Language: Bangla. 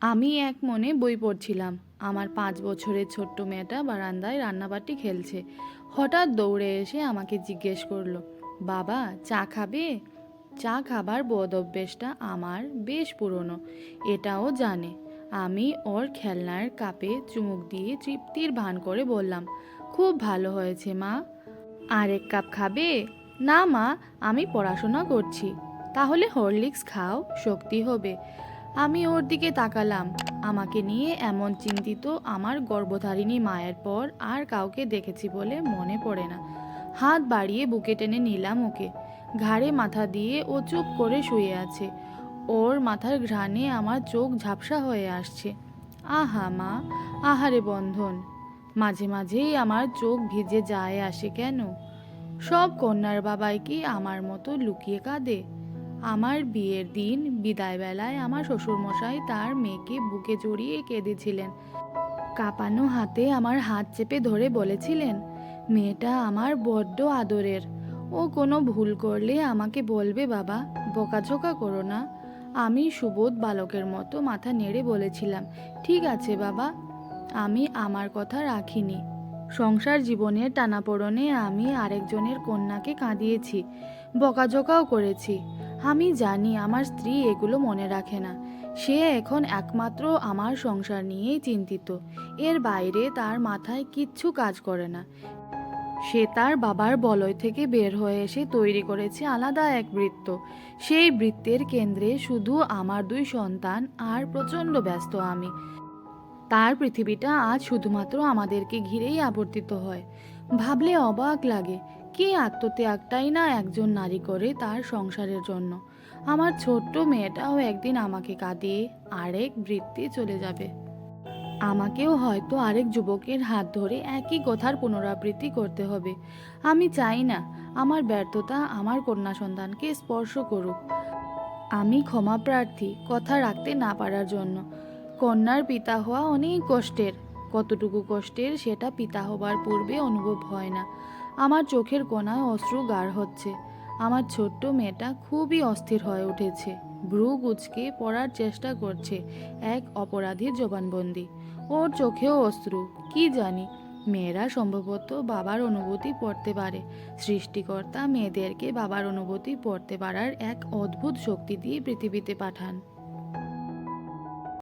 আমি এক মনে বই পড়ছিলাম। আমার পাঁচ বছরের ছোট্ট মেয়েটা বারান্দায় রান্নাবাটি খেলছে। হঠাৎ দৌড়ে এসে আমাকে জিজ্ঞেস করল, বাবা, চা খাবে? চা খাবার বদ অভ্যেসটা আমার বেশ পুরনো, এটাও জানে। আমি ওর খেলনার কাপে চুমুক দিয়ে তৃপ্তির ভান করে বললাম, খুব ভালো হয়েছে মা। আরেক কাপ খাবে? না মা, আমি পড়াশোনা করছি। তাহলে হরলিক্স খাও, শক্তি হবে। আমি ওর দিকে তাকালাম। আমাকে নিয়ে এমন চিন্তিত আমার গর্ভধারিণী মায়ের পর আর কাউকে দেখেছি বলে মনে পড়ে না। হাত বাড়িয়ে বুকে টেনে নিলাম ওকে। ঘাড়ে মাথা দিয়ে ও চুপ করে শুয়ে আছে। ওর মাথার ঘ্রাণে আমার চোখ ঝাপসা হয়ে আসছে। আহা মা, আহারে বন্ধন। মাঝে মাঝেই আমার চোখ ভিজে যায় আসে কেন? সব কন্যার বাবাই কি আমার মতো লুকিয়ে কাঁদে? আমার বিয়ের দিন বিদায়বেলায় আমার শ্বশুরমশাই তার মেয়েকে বুকে জড়িয়ে কেঁদেছিলেন। কাঁপানো হাতে আমার হাত চেপে ধরে বলেছিলেন, মেয়েটা আমার বড্ড আদরের। ও কোনো ভুল করলে আমাকে বলবে বাবা, বকাঝোকা করো না। আমি সুবোধ বালকের মতো মাথা নেড়ে বলেছিলাম, ঠিক আছে বাবা, আমি আমার কথা রাখিনি। সংসার জীবনের টানাপোড়নে আমি আরেকজনের কন্যাকে কাঁদিয়েছি, বকাঝোকাও করেছি। আমি জানি আমার স্ত্রী এগুলো মনে রাখে না। সে এখন একমাত্র আমার সংসার নিয়েই চিন্তিত। এর বাইরে তার মাথায় কিচ্ছু কাজ করে না। সে তার বাবার বলয় থেকে বের হয়ে এসে তৈরি করেছে আলাদা এক বৃত্ত। সেই বৃত্তের কেন্দ্রে শুধু আমার দুই সন্তান আর প্রচণ্ড ব্যস্ত আমি। তার পৃথিবীটা আজ শুধুমাত্র আমাদেরকে ঘিরেই আবর্তিত হয়। ভাবলে অবাক লাগে কে আত্মত্যাগটাই না একজন নারী করে তার সংসারের জন্য? আমার ছোট্ট মেয়েটাও একদিন আমাকে কাঁদিয়ে আরেক বৃত্তি চলে যাবে। আমাকেও হয়তো আরেক যুবকের হাত ধরে একই কথার পুনরাবৃত্তি করতে হবে। আমি চাই না আমার ব্যর্থতা আমার কন্যা সন্তানকে স্পর্শ করুক। আমি ক্ষমা প্রার্থী, কথা রাখতে না পারার জন্য। কন্যার পিতা হওয়া অনেক কষ্টের। কতটুকু কষ্টের সেটা পিতা হবার পূর্বে অনুভব হয় না। আমার চোখের কোনায় অশ্রু গাঢ় হচ্ছে। আমার ছোট্ট মেয়েটা খুবই অস্থির হয়ে উঠেছে। ভ্রু গুচকে পড়ার চেষ্টা করছে এক অপরাধীর জবানবন্দি। ওর চোখেও অশ্রু, কি জানি? মেয়েরা সম্ভবত বাবার অনুভূতি পড়তে পারে। সৃষ্টিকর্তা মেয়েদেরকে বাবার অনুভূতি পড়তে পারার এক অদ্ভুত শক্তি দিয়ে পৃথিবীতে পাঠান।